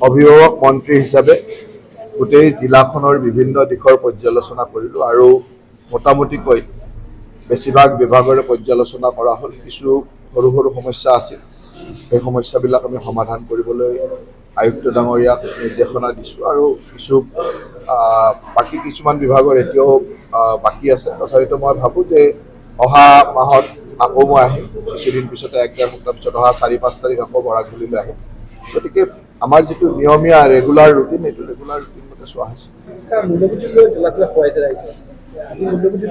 অভিভাৱক মন্ত্ৰী হিচাপে গোটেই জিলাখনৰ বিভিন্ন দিশৰ পৰ্যালোচনা কৰিলোঁ আৰু মোটামুটিকৈ বেছিভাগ বিভাগৰে পৰ্যালোচনা কৰা হ'ল। কিছু সৰু সৰু সমস্যা আছিল। সেই সমস্যাবিলাক আমি সমাধান কৰিবলৈ আয়ুক্ত ডাঙৰীয়াক নিৰ্দেশনা দিছোঁ আৰু কিছু বাকী কিছুমান বিভাগৰ এতিয়াও বাকী আছে। তথাপিতো মই ভাবোঁ যে অহা মাহত আকৌ মই আহিম। কিছুদিন পিছতে এক ডেৰ সপ্তাহ পিছত অহা চাৰি পাঁচ তাৰিখ আকৌ বৰাগুলিলৈ আহিম। গতিকে আমাৰ যিটো নিয়মীয়া ৰেগুলাৰ ৰুটিন এইটো ৰেগুলাৰ ৰুটিন মতে চোৱা হৈছে। মূল্যবৃদ্ধি মূল্যবৃদ্ধি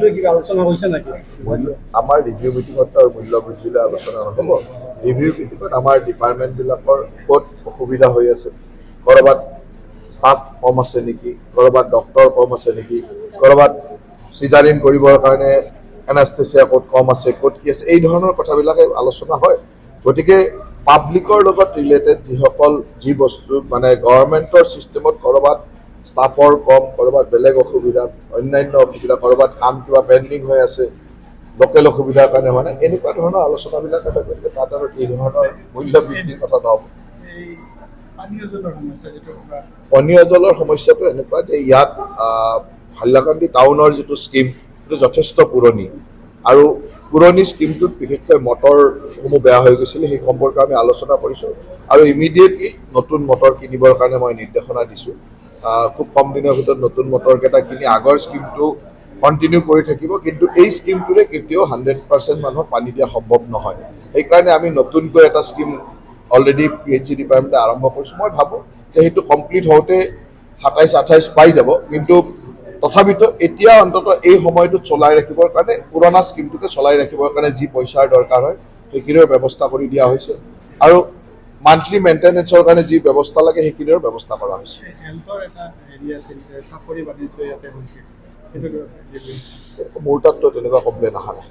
আমাৰ ৰিভিউ মিটিঙত আৰু মূল্য বৃদ্ধি লৈ আলোচনা নহ'ব। ৰিভিউ মিটিঙত আমাৰ ডিপাৰ্টমেণ্টবিলাকৰ ক'ত অসুবিধা হৈ আছে? ক'ৰবাত ষ্টাফ কম আছে নেকি? ক'ৰবাত ডক্তৰ কম আছে নেকি? ক'ৰবাত চিজাৰিন কৰিবৰ কাৰণে এনাষ্টেচিয়া ক'ত কম আছে? ক'ত কি আছে? এই ধৰণৰ কথাবিলাকে আলোচনা হয়। গতিকে পাব্লিকৰ লগত ৰিলেটেড যিসকল যি বস্তু মানে গভৰ্ণমেণ্টৰ ছিষ্টেমত ক'ৰবাত ষ্টাফৰ কম ক'ৰবাত বেলেগ অসুবিধা অন্যান্য অসুবিধা ক'ৰবাত কাম কিবা পেণ্ডিং হৈ আছে লোকেল অসুবিধাৰ কাৰণে মানে এনেকুৱা ধৰণৰ আলোচনাবিলাক হয় গতিকে তাত আৰু এই ধৰণৰ মূল্য বৃদ্ধিৰ কথা নহ'ব। পানীয় জলৰ সমস্যাটো এনেকুৱা যে ইয়াত আহ, হাইলাকান্দি টাউনৰ যিটো স্কীম সেইটো যথেষ্ট পুৰণি। আৰু পুৰণি স্কীমটোত বিশেষকৈ মটৰসমূহ বেয়া হৈ গৈছিলে সেই সম্পৰ্কে আমি আলোচনা কৰিছোঁ। আৰু ইমিডিয়েটলি নতুন মটৰ কিনিবৰ কাৰণে মই নিৰ্দেশনা দিছোঁ। খুব কম দিনৰ ভিতৰত নতুন মটৰকেইটা কিনি আগৰ স্কীমটো কণ্টিনিউ কৰি থাকিব কিন্তু এই স্কীমটোৰে কেতিয়াও হাণ্ড্ৰেড পাৰ্চেণ্ট মানুহক পানী দিয়া সম্ভৱ নহয়। সেইকাৰণে আমি নতুনকৈ এটা scheme already P H C ডিপাৰ্টমেণ্টে আৰম্ভ কৰিছোঁ। মই ভাবোঁ যে সেইটো কমপ্লিট হওঁতে সাতাইছ আঠাইছ পাই যাব কিন্তু তথাপিতো এতিয়া অন্তত এই সময়টো চলাই ৰাখিবৰ কাৰণে পুৰণা স্কিমটোকে চলাই ৰাখিবৰ কাৰণে যি পইচাৰ দৰকাৰ হয় সেইখিনিৰ ব্যৱস্থা কৰি দিয়া হৈছে। আৰু মান্থলি মেইনটেনেঞ্চৰ কাৰণে যি ব্যৱস্থা লাগে সেইখিনিৰ ব্যৱস্থা কৰা হৈছে। মোৰ তাততো তেনেকুৱা কমপ্লেইন অহা নাই।